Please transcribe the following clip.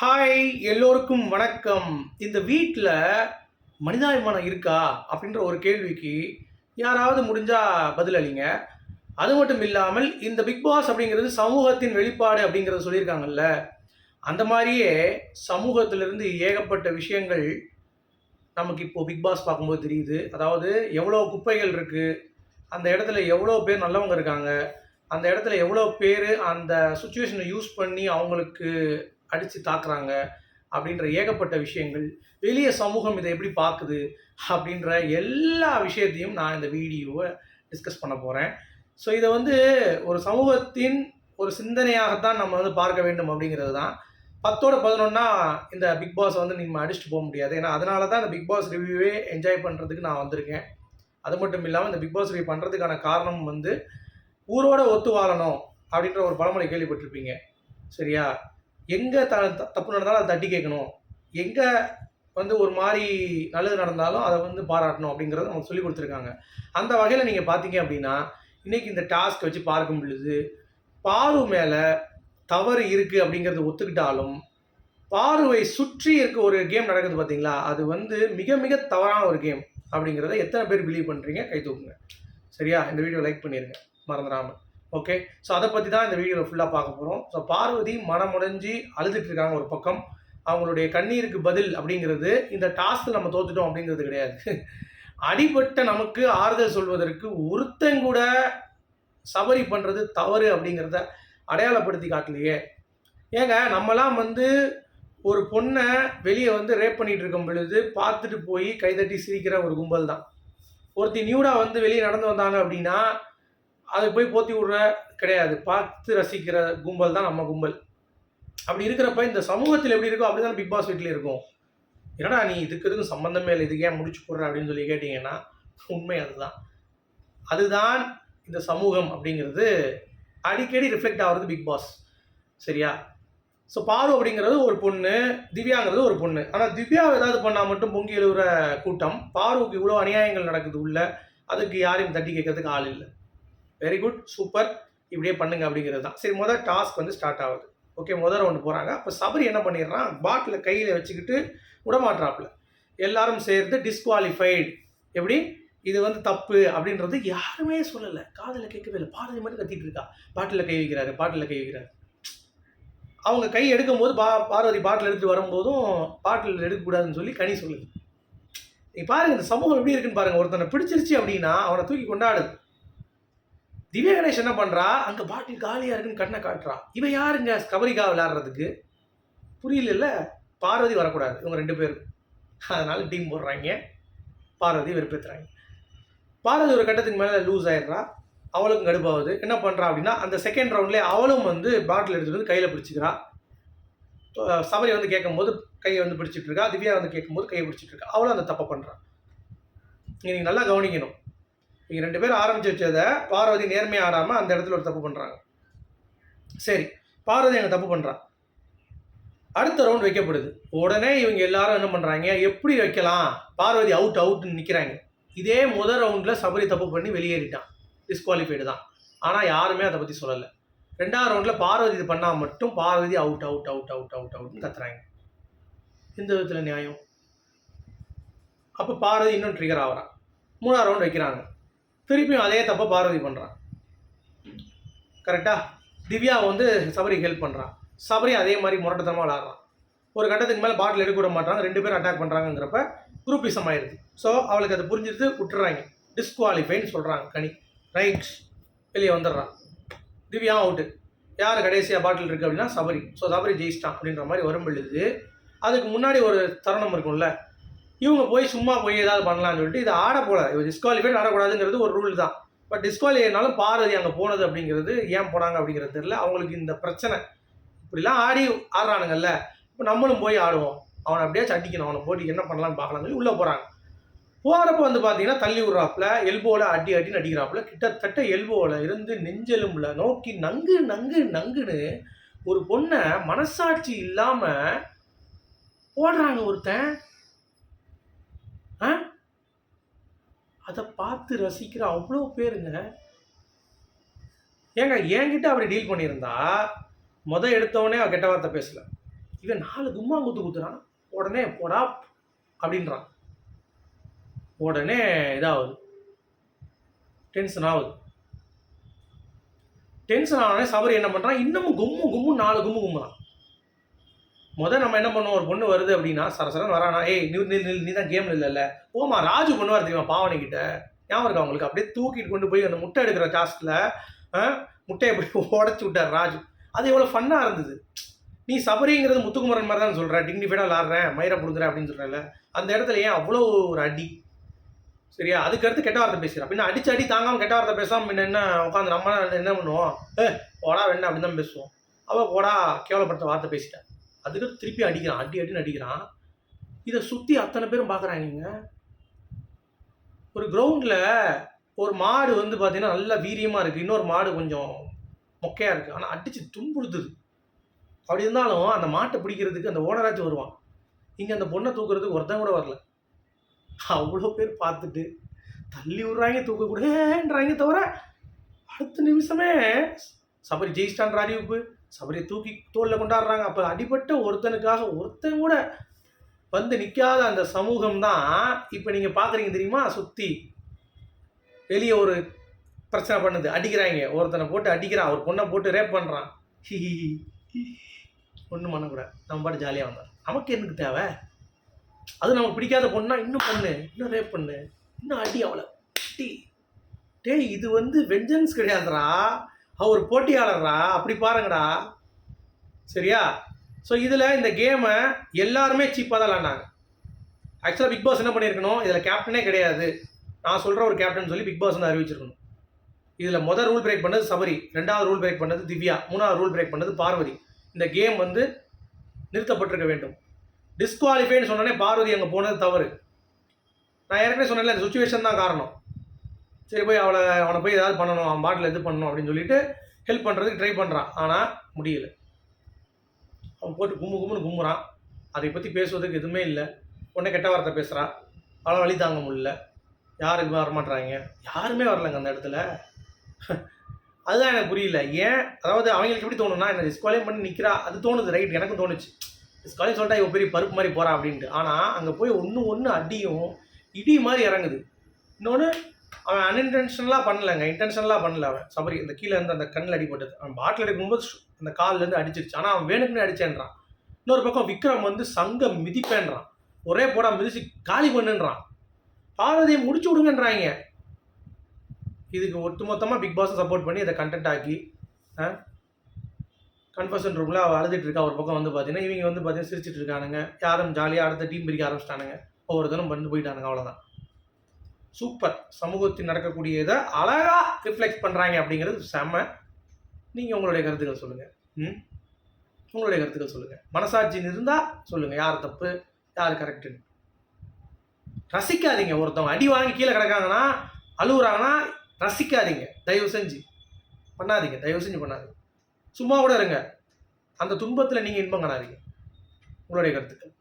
Hi எல்லோருக்கும் வணக்கம். இந்த வீட்டில் மனிதாபிமானம் இருக்கா அப்படின்ற ஒரு கேள்விக்கு யாராவது முடிஞ்சால் பதில் அளிங்க. அது மட்டும் இல்லாமல் இந்த பிக் பாஸ் அப்படிங்கிறது சமூகத்தின் வெளிப்பாடு அப்படிங்கிறத சொல்லியிருக்காங்கல்ல. அந்த மாதிரியே சமூகத்திலிருந்து ஏகப்பட்ட விஷயங்கள் நமக்கு இப்போது பிக் பாஸ் பார்க்கும்போது தெரியுது. அதாவது எவ்வளோ குப்பைகள் இருக்குது அந்த இடத்துல எவ்வளோ பேர் நல்லவங்க இருக்காங்க அந்த இடத்துல எவ்வளோ பேர் அந்த சுச்சுவேஷனை யூஸ் பண்ணி அவங்களுக்கு அடித்து தாக்குறாங்க அப்படின்ற ஏகப்பட்ட விஷயங்கள் வெளிய சமூகம் இதை எப்படி பார்க்குது அப்படின்ற எல்லா விஷயத்தையும் நான் இந்த வீடியோவை டிஸ்கஸ் பண்ண போகிறேன் ஸோ இதை வந்து ஒரு சமூகத்தின் ஒரு சிந்தனையாகத்தான் நம்ம வந்து பார்க்க வேண்டும் அப்படிங்கிறது தான். பத்தோட பதினொன்னா இந்த பிக் பாஸ் வந்து நீங்கள் அடிச்சுட்டு போக முடியாது. ஏன்னா அதனால தான் இந்த பிக் பாஸ் ரிவ்யூவே என்ஜாய் பண்ணுறதுக்கு நான் வந்திருக்கேன். அது மட்டும் இல்லாமல் இந்த பிக் பாஸ் ரிவ்யூ பண்ணுறதுக்கான காரணம் வந்து ஊரோட ஒத்து வாழணும் அப்படின்ற ஒரு பழமொழி கேள்விப்பட்டிருப்பீங்க. சரியா? எங்கே த த- தப்பு நடந்தாலும் அதை தட்டி கேட்கணும். எங்கே வந்து ஒரு மாதிரி நல்லது நடந்தாலும் அதை வந்து பாராட்டணும் அப்படிங்கிறத நமக்கு சொல்லி கொடுத்துருக்காங்க. அந்த வகையில் நீங்கள் பார்த்தீங்க அப்படின்னா இன்றைக்கி இந்த டாஸ்க் வச்சு பார்க்கும் பொழுது பாரு மேலே தவறு இருக்குது அப்படிங்கிறத ஒத்துக்கிட்டாலும் பார்வை சுற்றி இருக்க ஒரு கேம் நடக்குது பார்த்தீங்களா அது வந்து மிக மிக தவறான ஒரு கேம் அப்படிங்கிறத எத்தனை பேர் பிலீவ் பண்ணுறீங்க கை தூக்குங்க. சரியா? இந்த வீடியோ லைக் பண்ணிடுங்க மறந்துடாமல் ஓகே ஸோ அதை பற்றி தான் இந்த வீடியோவில் ஃபுல்லாக பார்க்க போகிறோம் ஸோ பார்வதி மனமுடைஞ்சு அழுதுட்டு இருக்காங்க ஒரு பக்கம். அவங்களுடைய கண்ணீருக்கு பதில் அப்படிங்கிறது இந்த டாஸ்க் நம்ம தோத்துட்டோம் அப்படிங்கிறது கிடையாது. அடிபட்ட நமக்கு ஆறுதல் சொல்வதற்கு ஒருத்தன் கூட சபரி பண்ணுறது தவறு அப்படிங்கிறத அடையாளப்படுத்தி காட்டலையே. ஏங்க நம்மலாம் வந்து ஒரு பொண்ணை வெளியே வந்து ரேப் பண்ணிகிட்டு இருக்கும் பொழுது பார்த்துட்டு போய் கைதட்டி சிரிக்கிற ஒரு கும்பல் தான் ஒருத்தி நியூடா வந்து வெளியே நடந்து வந்தாங்க அப்படின்னா அதை போய் போத்தி விடுற கிடையாது. பார்த்து ரசிக்கிற கும்பல் தான் நம்ம கும்பல். அப்படி இருக்கிறப்ப இந்த சமூகத்தில் எப்படி இருக்கோ அப்படி தான் பிக் பாஸ் வீட்டில் இருக்கும். என்னடா நீ இதுக்கு எதுக்கும் சம்மந்தமே இல்லை இதுக்கு ஏன் முடிச்சு போடுற அப்படின்னு சொல்லி கேட்டிங்கன்னா உண்மை அதுதான். அதுதான் இந்த சமூகம் அப்படிங்கிறது. அடிக்கடி ரிஃப்ளெக்ட் ஆகிறது பிக் பாஸ் சரியா? ஸோ பாரு அப்படிங்கிறது ஒரு பொண்ணு திவ்யாங்கிறது ஒரு பொண்ணு. ஆனால் திவ்யா ஏதாவது பண்ணால் மட்டும் பொங்கி எழுவுற கூட்டம் பாருவுக்கு இவ்வளோ அநியாயங்கள் நடக்குது உள்ள அதுக்கு யாரையும் தட்டி கேட்கறதுக்கு ஆள் இல்லை. வெரி குட் சூப்பர் இப்படியே பண்ணுங்க அப்படிங்கிறது தான். சரி முதல் டாஸ்க் வந்து ஸ்டார்ட் ஆகுது. ஓகே முதல் ரவுண்டு போகிறாங்க அப்போ சபரி என்ன பண்ணிடுறான்? பாட்டில் கையில் வச்சுக்கிட்டு விடமாட்றாப்புல எல்லாரும் சேர்ந்து டிஸ்குவாலிஃபைடு எப்படி? இது வந்து தப்பு அப்படின்றது யாருமே சொல்லலை. காதில் கேட்கவே இல்லை. பாடல் மட்டும் கத்திட்டு இருக்கா? பாட்டிலில் கை வைக்கிறாரு பாட்டிலில் கை வைக்கிறாரு. அவங்க கை எடுக்கும்போது பா பார்வதி பாட்டில் எடுத்துட்டு வரும்போதும் பாட்டில் எடுக்கக்கூடாதுன்னு சொல்லி கனி சொல்லுது. நீ பாருங்க இந்த சமூகம் எப்படி இருக்குன்னு பாருங்க. ஒருத்தனை பிடிச்சிருச்சு அப்படின்னா அவனை தூக்கி கொண்டாடுது. திவ்ய கணேஷ் என்ன பண்றா? அங்க பாட்டில் காலியா இருக்குன்னு கண்ணை காட்டுறா. இவன் யாருங்க? கபரிக்கா விளையாடுறதுக்கு. புரியல பார்வதி வரக்கூடாது. இவங்க ரெண்டு பேரும். அதனால டீம் போடுறாங்க. பார்வதி வெறுப்பேற்றுறாங்க பார்வதி ஒரு கட்டத்துக்கு மேலே லூஸ் ஆயிடுறா. அவளுக்கும் கடுப்பாகுது. என்ன பண்ணுறா அப்படின்னா அந்த செகண்ட் ரவுண்ட்லேயே அவளும் வந்து பாட்டில் எடுத்துட்டு வந்து கையில் பிடிச்சிக்கிறா. சபரி வந்து கேட்கும்போது கையை வந்து பிடிச்சிட்டு இருக்கா. திவ்யா வந்து கேட்கும்போது கையை பிடிச்சிட்டு இருக்கா. அவளும் அந்த தப்பை பண்ணுறான் நீங்கள் நல்லா கவனிக்கணும். இவங்க ரெண்டு பேரும் ஆரம்பிச்சு வச்சதை பார்வதி நேர்மையாக ஆடாமல் அந்த இடத்துல ஒரு தப்பு பண்ணுறாங்க சரி பார்வதி அங்கே தப்பு பண்ணுறான் அடுத்த ரவுண்ட் வைக்கப்படுது. உடனே இவங்க எல்லாரும் என்ன பண்ணுறாங்க எப்படி வைக்கலாம்? பார்வதி அவுட் அவுட்னு நிற்கிறாங்க இதே முதல் ரவுண்டில் சபரி தப்பு பண்ணி வெளியேறிட்டான். டிஸ்குவாலிஃபைடு தான். ஆனால் யாருமே அதை பற்றி சொல்லலை. ரெண்டாவது ரவுண்டில் பார்வதி இது பண்ணால் மட்டும் Parvathi out out out out out அவுட்னு கத்துறாங்க. இந்த விதத்தில் நியாயம்? அப்போ பார்வதி இன்னும் ட்ரிகர் ஆகிறான் மூணாவது ரவுண்ட் வைக்கிறாங்க. திருப்பியும் அதே தப்பை பார்வதி பண்ணுறான் கரெக்டாக திவ்யா வந்து சபரிக்கு ஹெல்ப் பண்ணுறான் சபரி அதே மாதிரி முரட்டத்தனமாக விளாட்றான் ஒரு கட்டத்துக்கு மேலே பாட்டில் எடுக்க விட மாட்டாங்க. ரெண்டு பேரும் அட்டாக் பண்ணுறாங்கிறப்ப குரூப்பிசம் ஆயிடுது. ஸோ அவளுக்கு அது புரிஞ்சிட்டு விட்டுறாங்க. டிஸ்குவாலிஃபைன்னு சொல்கிறாங்க கனி. ரைட் வெளியே வந்துடுறான் திவ்யா அவுட்டு யார் கடைசியாக பாட்டில் இருக்குது அப்படின்னா சபரி. ஸோ சபரி ஜெயிச்சிட்டான் அப்படின்ற மாதிரி வரும் பொழுது அதுக்கு முன்னாடி ஒரு தருணம் இருக்கும்ல. இவங்க போய் சும்மா போய் ஏதாவது பண்ணலாம்னு சொல்லிட்டு இது ஆடக்கூடாது இவர் டிஸ்குவாலிஃபைட் ஆடக்கூடாதுங்கிறது ஒரு ரூல் தான். பட் டிஸ்குவாலிஃபைனாலும் பாரதி அங்கே போனது அப்படிங்கிறது ஏன் போனாங்க அப்படிங்கிறது தெரியல. அவங்களுக்கு இந்த பிரச்சனை. இப்படிலாம் ஆடி ஆடுறானுங்கல்ல. இப்போ நம்மளும் போய் ஆடுவோம். அவனை அப்படியே சட்டிக்கணும். அவனை போட்டு என்ன பண்ணலாம்னு பார்க்கலாம் சொல்லி உள்ளே போகிறாங்க போகிறப்ப வந்து பார்த்தீங்கன்னா தள்ளி விட்றாப்புல எல்போவில் அடி அடின்னு அடிக்கிறாப்புல. கிட்டத்தட்ட எல்போவில் இருந்து நெஞ்செலும்புல நோக்கி நங்கு நங்கு நங்குன்னு ஒரு பொண்ணை மனசாட்சி இல்லாமல் போடுறாங்க ஒருத்தன் ஆ அதை பார்த்து ரசிக்கிற அவ்வளோ பேருங்க. ஏங்க என்கிட்ட அப்படி டீல் பண்ணியிருந்தா முத எடுத்தவொடனே அவள் கெட்ட வார்த்தை பேசல. இவன் நாலு கும்மா குத்து குத்துறான். உடனே போடா அப்படின்றான். உடனே இதாகுது. டென்ஷன் ஆகுது. டென்ஷன் ஆனே சபரி என்ன பண்ணுறான் இன்னமும் கும்மு கும்மு நாலு கும்மு கும்புறான் முதல் நம்ம என்ன பண்ணுவோம்? ஒரு பொண்ணு வருது அப்படின்னா சரசரன் வரானா ஏய் நீ நீ நீ- நீ தான் கேம்ல இல்லைல்ல. ஓமா ராஜு பண்ணுவார் தெரியுமா பாவனைக்கிட்ட? ஞாபகம் இருக்கா அவங்களுக்கு அப்படியே தூக்கிட்டு கொண்டு போய் அந்த முட்டை எடுக்கிற காஸ்ட்ல முட்டையை போய் உடச்சி விட்டார் ராஜு. அது எவ்வளோ ஃபன்னாக இருந்தது. நீ சபரிங்கிறது முத்துக்குமரன் மாதிரி தான் சொல்கிற டிக்னிஃபைடாக விளாட்றேன் மயிரை கொடுக்குறேன் அப்படின்னு சொல்கிறல அந்த இடத்துல ஏன் அவ்வளோ ஒரு அடி? சரியா? அதுக்கடுத்து கெட்ட வார்த்தை பேசுகிறேன் பின்ன அடிச்சு அடி தாங்காமல் கெட்ட வார்த்தை பேசாமல் பின்ன என்ன உட்காந்து நம்ம என்ன பண்ணுவோம்? ஏ போடா வேணா அப்படின்னு தான் பேசுவோம். அவள் போடா கேவலப்படுத்த வார்த்தை பேசிட்டேன் அதுக்கு திருப்பி அடிக்கிறான் அடி அடின்னு அடிக்கிறான். இதை சுற்றி அத்தனை பேரும் பார்க்குறாங்க ஒரு கிரவுண்டில் ஒரு மாடு வந்து பார்த்தீங்கன்னா நல்லா வீரியமாக இருக்குது இன்னொரு மாடு கொஞ்சம் மொக்கையாக இருக்குது ஆனால் அடித்து துன்புறுத்துது. அப்படி இருந்தாலும் அந்த மாட்டை பிடிக்கிறதுக்கு அந்த ஓனராச்சும் வருவான். இங்கே அந்த பொண்ணை தூக்குறதுக்கு ஒருத்தன் கூட வரல. அவ்வளோ பேர் பார்த்துட்டு தள்ளி விட்றாங்க தூக்கக்கூடேன்றாங்க தவிர அடுத்த நிமிஷமே சபரி ஜெயிச்சிட்டான்ற அறிவிப்பு. சபரியை தூக்கி தோளில் கொண்டாடுறாங்க. அப்போ அடிபட்ட ஒருத்தனுக்காக ஒருத்தன் கூட வந்து நிற்காத அந்த சமூகம் தான் இப்போ நீங்கள் பார்க்குறீங்க தெரியுமா? சுற்றி வெளியே ஒரு பிரச்சனை பண்ணுது. அடிக்கிறாங்க. ஒருத்தனை போட்டு அடிக்கிறான். ஒரு பொண்ணை போட்டு ரேப் பண்ணுறான் ஒன்றும் பண்ணக்கூடாது நம்ம பாட்டு ஜாலியாக வந்தோம் நமக்கு எனக்கு தேவை? அது நமக்கு பிடிக்காத பொண்ணா இன்னும் பண்ணு. இன்னும் ரேப் பண்ணு. இன்னும் அடி அவளை. அடி டேய் இது வந்து வெஞ்சன்ஸ் கிடையாதுரா அவர் ஒரு போட்டியாளர்டா அப்படி பாருங்கடா. சரியா? ஸோ இதில் இந்த கேமை எல்லாருமே சீப்பாக தான் விளாண்டாங்க. ஆக்சுவலாக பிக் பாஸ் என்ன பண்ணியிருக்கணும்? இதில் கேப்டனே கிடையாது. நான் சொல்கிற ஒரு கேப்டன் சொல்லி பிக் பாஸ் வந்து அறிவிச்சிருக்கணும். இதில் முதல் ரூல் பிரேக் பண்ணது சபரி ரெண்டாவது ரூல் பிரேக் பண்ணது திவ்யா மூணாவது ரூல் பிரேக் பண்ணது பார்வதி. இந்த கேம் வந்து நிறுத்தப்பட்டிருக்க வேண்டும். டிஸ்குவாலிஃபைன்னு சொன்னோடனே பார்வதி அங்கே போனது தவறு. நான் ஏற்கனவே சொன்னேன்ல இந்த சுச்சுவேஷன் தான் காரணம். சரி போய் அவளை அவனை போய் ஏதாவது பண்ணணும் அவன் பாட்டில் இது பண்ணணும் அப்படின்னு சொல்லிட்டு ஹெல்ப் பண்ணுறதுக்கு ட்ரை பண்ணுறான் ஆனால் முடியல. அவன் போட்டு கும்மு கும்முன்னு கும்புறான் அதை பற்றி பேசுவதுக்கு எதுவுமே இல்லை. உடனே கெட்ட வார்த்தை பேசுகிறான் அவளை வழி தாங்க முடியல. யாருக்குமே வரமாட்றாங்க. யாருமே வரலங்க அந்த இடத்துல. அதுதான் எனக்கு புரியல. ஏன்? அதாவது அவங்களுக்கு எப்படி தோணும்னா என்ன டிஸ்குவாலிஃபை பண்ணி நிற்கிறா அது தோணுது ரைட் எனக்கும் தோணுச்சு. டிஸ்குவாலிஃபை சொல்லிட்டா இவ பெரிய பருப்பு மாதிரி போகிறா அப்படின்ட்டு. ஆனால் அங்கே போய் ஒன்று ஒன்று அடியும் இடி மாதிரி இறங்குது. இன்னொன்று அவன் அன்இன்டென்ஷனலாக பண்ணலங்க இன்டென்ஷனலாக பண்ணல அவன். சபரி இந்த கீழே இருந்து அந்த கண்ணில் அடிபட்டது. அவன் பாட்டில் எடுக்கும்போது அந்த கால்லேருந்து அடிச்சிருச்சு. ஆனால் அவன் வேணுக்குன்னு அடிச்சேன்றான். இன்னொரு பக்கம் விக்ரம் வந்து சங்கம் மிதிப்பேன்றான். ஒரே போடா மிதிச்சு காலி பண்ணுன்றான். பார்வதியை முடிச்சு விடுங்கன்றாங்க. இதுக்கு ஒட்டுமொத்தமாக பிக் பாஸை சப்போர்ட் பண்ணி இதை கண்டென்ட் ஆக்கி கன்ஃபர்ஷன் ரூமில் அவள் அழுதுட்டு இருக்கா. ஒரு பக்கம் வந்து பார்த்தீங்கன்னா இவங்க வந்து பார்த்தீங்கன்னா சிரிச்சிட்டு இருக்கானுங்க. யாரும் ஜாலியாக அடுத்த டீம் பிரிக்க ஆரம்பிச்சிட்டானுங்க. ஒவ்வொருத்தரும் வந்து போயிட்டானுங்க. அவ்வளோதான் சூப்பர். சமூகத்தில் நடக்கக்கூடிய இதை அழகாக ரிஃப்ளெக்ட் பண்ணுறாங்க அப்படிங்கிறது செம்ம நீங்கள் உங்களுடைய கருத்துக்கள் சொல்லுங்கள் ம்? உங்களுடைய கருத்துக்கள் சொல்லுங்கள் மனசாட்சி இருந்தால் சொல்லுங்கள் யார் தப்பு? யார் கரெக்டுன்னு ரசிக்காதீங்க. ஒருத்தவங்க அடி வாங்கி கீழே கிடக்காங்கன்னா அழுகுறாங்கன்னா ரசிக்காதீங்க. தயவு செஞ்சு. பண்ணாதீங்க. தயவு செஞ்சு பண்ணாதீங்க. சும்மா கூட இருங்க. அந்த துன்பத்தில் நீங்கள் இன்பம் காணாதீங்க. உங்களுடைய கருத்துக்கள்.